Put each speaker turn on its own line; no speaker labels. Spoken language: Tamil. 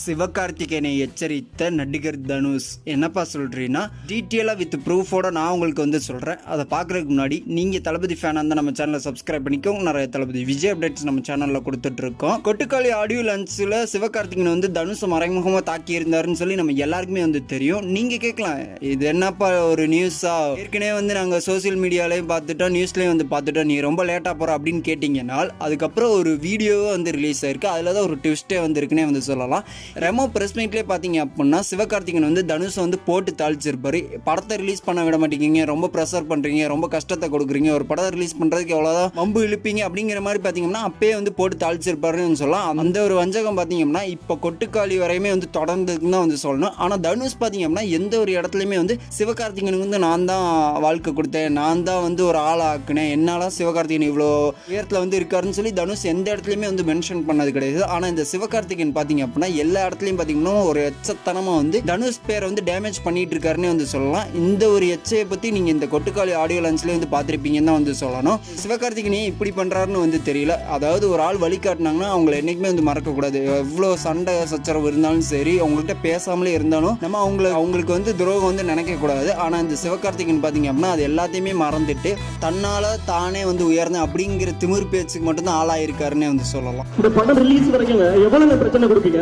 சிவகார்த்திகேயனை எச்சரித்த நடிகர் தனுஷ் என்னப்பா சொல்கிறீன்னா டீட்டெயிலாக வித் ப்ரூஃபோட நான் உங்களுக்கு வந்து சொல்கிறேன் அதை பார்க்குறதுக்கு முன்னாடி நீங்கள் தளபதி ஃபேனாக இருந்தால் நம்ம சேனலை சப்ஸ்கிரைப் பண்ணிக்கோங்க நிறைய தளபதி விஜய் அப்டேட்ஸ் நம்ம சேனலில் கொடுத்துட்ருக்கோம் கொட்டுக்காளி ஆடியோ லன்ச்சில் சிவகார்த்திகேயன் வந்து தனுஷை மறைமுகமாக தாக்கி இருந்தாருன்னு சொல்லி நம்ம எல்லாருக்குமே வந்து தெரியும். நீங்கள் கேட்கலாம் இது என்னப்பா ஒரு நியூஸா ஏற்கனவே வந்து நாங்கள் சோஷியல் மீடியாலையும் பார்த்துட்டோம் நியூஸ்லேயும் வந்து பார்த்துட்டோம். நீ ரொம்ப லேட்டாக போகிற அப்படின்னு கேட்டிங்கன்னா அதுக்கப்புறம் ஒரு வீடியோவை வந்து ரிலீஸ் ஆயிருக்கு. அதில் தான் ஒரு ட்விஸ்ட்டே வந்து இருக்குன்னே வந்து சொல்லலாம். ரெமோ ப்ரெஸ் மீட்லேயே பார்த்தீங்க அப்படின்னா சிவகார்த்திகேயன் வந்து தனுஷை வந்து போட்டு தாளிச்சிருப்பாரு. படத்தை ரிலீஸ் பண்ண விட மாட்டேங்கிங்க. ரொம்ப ப்ரெஷர் பண்ணுறீங்க ரொம்ப கஷ்டத்தை கொடுக்குறீங்க. ஒரு படத்தை ரிலீஸ் பண்ணுறதுக்கு எவ்வளோதான் வம்பு இழுப்பீங்க அப்படிங்கிற மாதிரி பார்த்தீங்கன்னா அப்பயே வந்து போட்டு தாளிச்சிருப்பாருன்னு சொல்லலாம். அந்த ஒரு வஞ்சகம் பார்த்தீங்கன்னா இப்போ கொட்டுக்காளி வரையுமே வந்து தொடர்ந்துன்னு தான் வந்து சொல்லணும். ஆனால் தனுஷ் பார்த்தீங்க அப்படின்னா எந்த ஒரு இடத்துலையுமே வந்து சிவகார்த்திகனுக்கு வந்து நான் தான் வாழ்க்கை கொடுத்தேன். நான் தான் வந்து ஒரு ஆள் ஆக்குனேன். என்னால் சிவகார்த்திகன் இவ்வளோ உயரத்தில் வந்து இருக்காருன்னு சொல்லி தனுஷ் எந்த இடத்துலையுமே வந்து மென்ஷன் பண்ணது கிடையாது. ஆனால் இந்த சிவகார்த்திகேயன் பார்த்தீங்க அப்படின்னா எல்லா எல்லா இடத்துலையும் பார்த்தீங்கன்னா ஒரு எச்சத்தனமாக வந்து தனுஷ் பேரை வந்து டேமேஜ் பண்ணிட்டு இருக்காருன்னு வந்து சொல்லலாம். இந்த ஒரு எச்சையை பற்றி நீங்கள் இந்த கொட்டுக்காளி ஆடியோ லன்ச்லேயே வந்து பார்த்துருப்பீங்கன்னு தான் வந்து சொல்லணும். சிவகார்த்திகேயன் இப்படி பண்ணுறாருன்னு வந்து தெரியல. அதாவது ஒரு ஆள் வழிகாட்டினாங்கன்னா அவங்கள என்றைக்குமே வந்து மறக்கக்கூடாது. எவ்வளோ சண்டை சச்சரவு இருந்தாலும் சரி அவங்கள்ட்ட பேசாமலே இருந்தாலும் நம்ம அவங்கள அவங்களுக்கு வந்து துரோகம் வந்து நினைக்கக்கூடாது. ஆனால் இந்த சிவகார்த்திகேயன் பார்த்தீங்க அப்படின்னா அது எல்லாத்தையுமே மறந்துட்டு தன்னால் தானே வந்து உயர்ந்தேன் அப்படிங்கிற திமிர் பேச்சுக்கு மட்டும்தான் ஆளாயிருக்காருன்னே வந்து சொல்லலாம்.
இந்த படம் ரிலீஸ் வரைக்கும் எவ்வளவு பிரச்சனை கொடுப்பீங்க